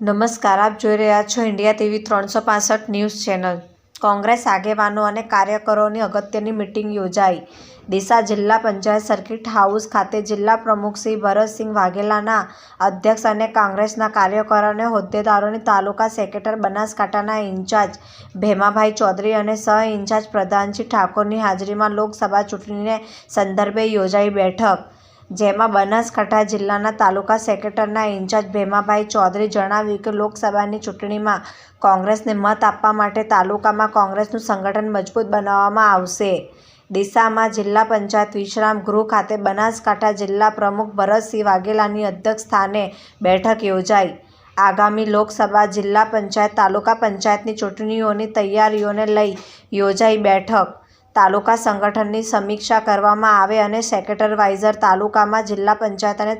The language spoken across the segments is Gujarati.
નમસ્કાર, આપ જોઈ રહ્યા છો ઇન્ડિયા ટીવી ત્રણસો પાસઠ ન્યૂઝ ચેનલ. કોંગ્રેસ આગેવાનો અને કાર્યકરોની અગત્યની મિટિંગ યોજાઈ. ડીસા જિલ્લા પંચાયત સર્કિટ હાઉસ ખાતે જિલ્લા પ્રમુખ શ્રી ભરતસિંહ વાઘેલાના અધ્યક્ષ અને કોંગ્રેસના કાર્યકરો અને હોદ્દેદારોની તાલુકા સેક્રેટર બનાસકાંઠાના ઇન્ચાર્જ ભેમાભાઈ ચૌધરી અને સહ ઇન્ચાર્જ પ્રધાનજી ઠાકોરની હાજરીમાં લોકસભા ચૂંટણીને સંદર્ભે યોજાઈ બેઠક. જેમાં બનાસકાંઠા જિલ્લાના તાલુકા સેક્રેટરના ઇન્ચાર્જ ભેમાભાઈ ચૌધરી જણાવ્યું કે લોકસભાની ચૂંટણીમાં કોંગ્રેસને મત આપવા માટે તાલુકામાં કોંગ્રેસનું સંગઠન મજબૂત બનાવવામાં આવશે. દિશામાં જિલ્લા પંચાયત વિશ્રામ ગૃહ ખાતે બનાસકાંઠા જિલ્લા પ્રમુખ ભરતસિંહ વાઘેલાની અધ્યક્ષ સ્થાને બેઠક યોજાઈ. આગામી લોકસભા જિલ્લા પંચાયત તાલુકા પંચાયતની ચૂંટણીઓની તૈયારીઓને લઈ યોજાઈ બેઠક. તાલુકા સંગઠનની સમીક્ષા કરવામાં આવે અને સેક્રેટરવાઇઝર તાલુકામાં જિલ્લા પંચાયત અને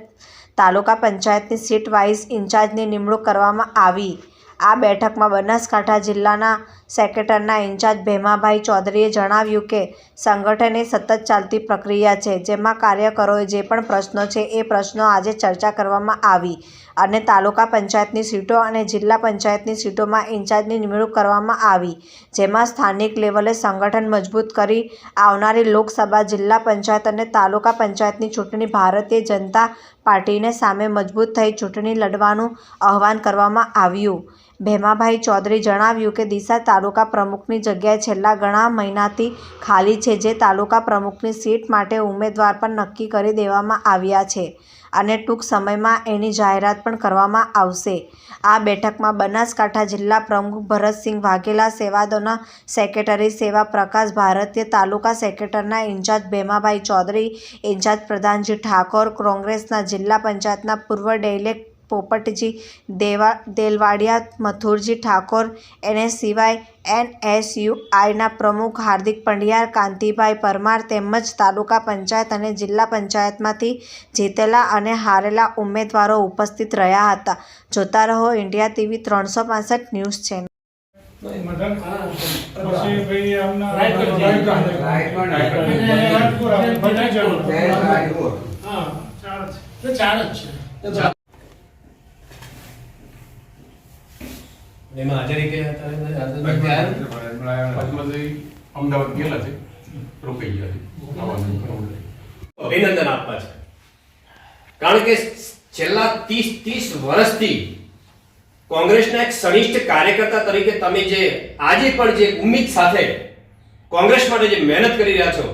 તાલુકા પંચાયતની સીટ વાઇઝ ઇન્ચાર્જની નિમણૂક કરવામાં આવી. આ બેઠકમાં બનાસકાંઠા જિલ્લાના સેક્રેટરના ઇન્ચાર્જ ભેમાભાઈ ચૌધરીએ જણાવ્યું કે સંગઠન એ સતત ચાલતી પ્રક્રિયા છે, જેમાં કાર્યકરોએ જે પણ પ્રશ્નો છે એ પ્રશ્નો આજે ચર્ચા કરવામાં આવી અને તાલુકા પંચાયતની સીટો અને જિલ્લા પંચાયતની સીટોમાં ઇન્ચાર્જની નિમણૂક કરવામાં આવી, જેમાં સ્થાનિક લેવલે સંગઠન મજબૂત કરી આવનારી લોકસભા, જિલ્લા પંચાયત અને તાલુકા પંચાયતની ચૂંટણી ભારતીય જનતા પાર્ટીને સામે મજબૂત થઈ ચૂંટણી લડવાનું આહવાન કરવામાં આવ્યું. ભેમાભાઈ ચૌધરી જણાવ્યું કે ડીસા તાલુકા પ્રમુખની જગ્યાએ છેલ્લા ઘણા મહિનાથી ખાલી છે, જે તાલુકા પ્રમુખની સીટ માટે ઉમેદવાર પણ નક્કી કરી દેવામાં આવ્યા છે અને ટૂંક સમયમાં એની જાહેરાત પણ કરવામાં આવશે. આ બેઠકમાં બનાસકાંઠા જિલ્લા પ્રમુખ ભરતસિંહ વાઘેલા સેવાદોના સેક્રેટરી સેવા પ્રકાશ ભારતીય, તાલુકા સેક્રેટરના ઇન્ચાર્જ ભેમાભાઈ ચૌધરી, ઇન્ચાર્જ પ્રધાનજી ઠાકોર, કોંગ્રેસના જિલ્લા પંચાયતના પૂર્વ ડેલેક્ટ પોપટજી, દેવા, દેલવાડિયા, મથુરજી ઠાકોર, એને સિવાય એનએસયુઆઈના પ્રમુખ હાર્દિક પંડ્યા કાંતિભાઈ પરમાર તેમજ તાલુકા પંચાયત અને જિલ્લા પંચાયતમાંથી જીતેલા અને હારેલા ઉમેદવારો ઉપસ્થિત રહ્યા હતા. જોતા રહો ઇન્ડિયા ટીવી ત્રણસો પાસઠ ન્યૂઝ ચેનલ. ચાર જ. આમના રાઈટ પર રાઈટ પર. રાઈટ પર. રાઈટ પર. રાજપુર આપણે બધાય જવાનું. હા ચાર જ. તો ચાર જ છે એમાં હાજરી કે અમદાવાદ ગયેલા છે. રોકાઈ ગયા છે. અભિનંદન આપવા છે. કારણ કે છેલ્લા ત્રીસ ત્રીસ વર્ષથી કોંગ્રેસના એક સનિષ્ઠ કાર્યકર્તા તરીકે તમે જે આજે પણ જે ઉમ્મીદ સાથે કોંગ્રેસ માટે જે મહેનત કરી રહ્યા છો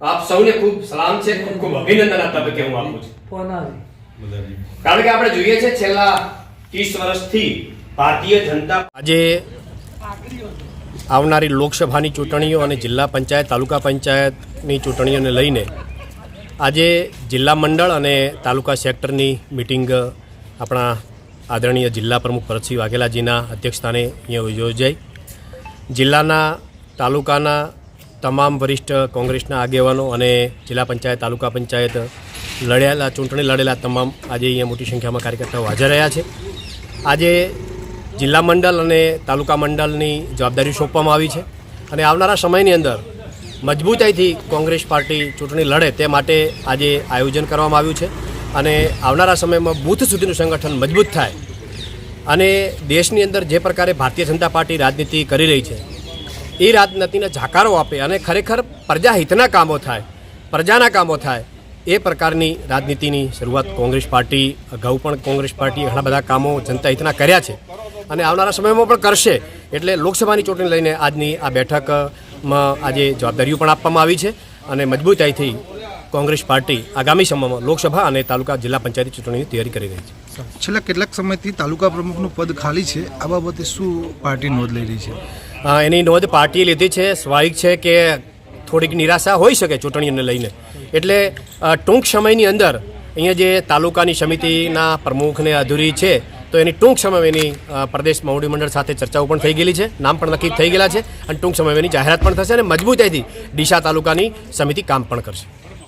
આપ સૌને ખૂબ સલામ છે ખૂબ ખૂબ અભિનંદન આ તબક્કે હું આપું છું. કારણ કે આપણે જોઈએ છે છેલ્લા ત્રીસ વર્ષથી ભારતીય જનતા આજે આવનારી લોકસભાની ચૂંટણીઓ અને જિલ્લા પંચાયત, તાલુકા પંચાયતની ચૂંટણીઓને લઈને આજે જિલ્લા મંડળ અને તાલુકા સેક્ટરની મિટિંગ આપણા આદરણીય જિલ્લા પ્રમુખ ભરતસિંહ વાઘેલાજીના અધ્યક્ષસ્થાને અહીંયા યોજાઈ. જિલ્લાના, તાલુકાના તમામ વરિષ્ઠ કોંગ્રેસના આગેવાનો અને જિલ્લા પંચાયત, તાલુકા પંચાયત લડેલા, ચૂંટણી લડેલા તમામ આજે અહીંયા મોટી સંખ્યામાં કાર્યકર્તાઓ હાજર રહ્યા છે. આજે જિલ્લા મંડળ અને તાલુકા મંડળની જવાબદારી સોંપવામાં આવી છે. અને આવનારા સમયની અંદર મજબૂતાઈથી કોંગ્રેસ પાર્ટી ચૂંટણી લડે તે માટે આજે આયોજન કરવામાં આવ્યું છે. અને આવનારા સમયમાં બૂથ સુધીનું સંગઠન મજબૂત થાય. અને દેશની અંદર જે પ્રકારે ભારતીય જનતા પાર્ટી રાજનીતિ કરી રહી છે, એ રાજનીતિને જાકારો આપે અને ખરેખર પ્રજાહિતના કામો થાય, પ્રજાના કામો થાય, એ પ્રકારની રાજનીતિની શરૂઆત કોંગ્રેસ પાર્ટી, અગાઉ પણ કોંગ્રેસ પાર્ટીએ ઘણા બધા કામો જનતા હિતના કર્યા છે. અને આવનારા સમયમાં પણ કરશે. એટલે લોકસભાની ચૂંટણી લઈને આજની આ બેઠકમાં આજે જવાબદારીઓ પણ આપવામાં આવી છે અને મજબૂતાઈથી કોંગ્રેસ પાર્ટી આગામી સમયમાં લોકસભા અને તાલુકા જિલ્લા પંચાયત ચૂંટણીની તૈયારી કરી રહી છે. છેલ્લા કેટલાક સમયથી તાલુકા પ્રમુખનું પદ ખાલી છે. આ બાબતે શું પાર્ટી નોંધ લઈ રહી છે? એની નોંધ પાર્ટીએ લીધી છે. સ્વાભાવિક છે કે થોડીક નિરાશા હોઈ શકે ચૂંટણીઓને લઈને. એટલે ટૂંક સમયની અંદર અહીંયા જે તાલુકાની સમિતિના પ્રમુખને અધૂરી છે તો એની ટૂંક સમયમાં એની પ્રદેશ મોવડી મંડળ સાથે ચર્ચાઓ પણ થઈ ગયેલી છે. નામ પણ નક્કી થઈ ગયેલા છે અને ટૂંક સમયમાં એની જાહેરાત પણ થશે અને મજબૂતાઈથી ડીસા તાલુકાની સમિતિ કામ પણ કરશે.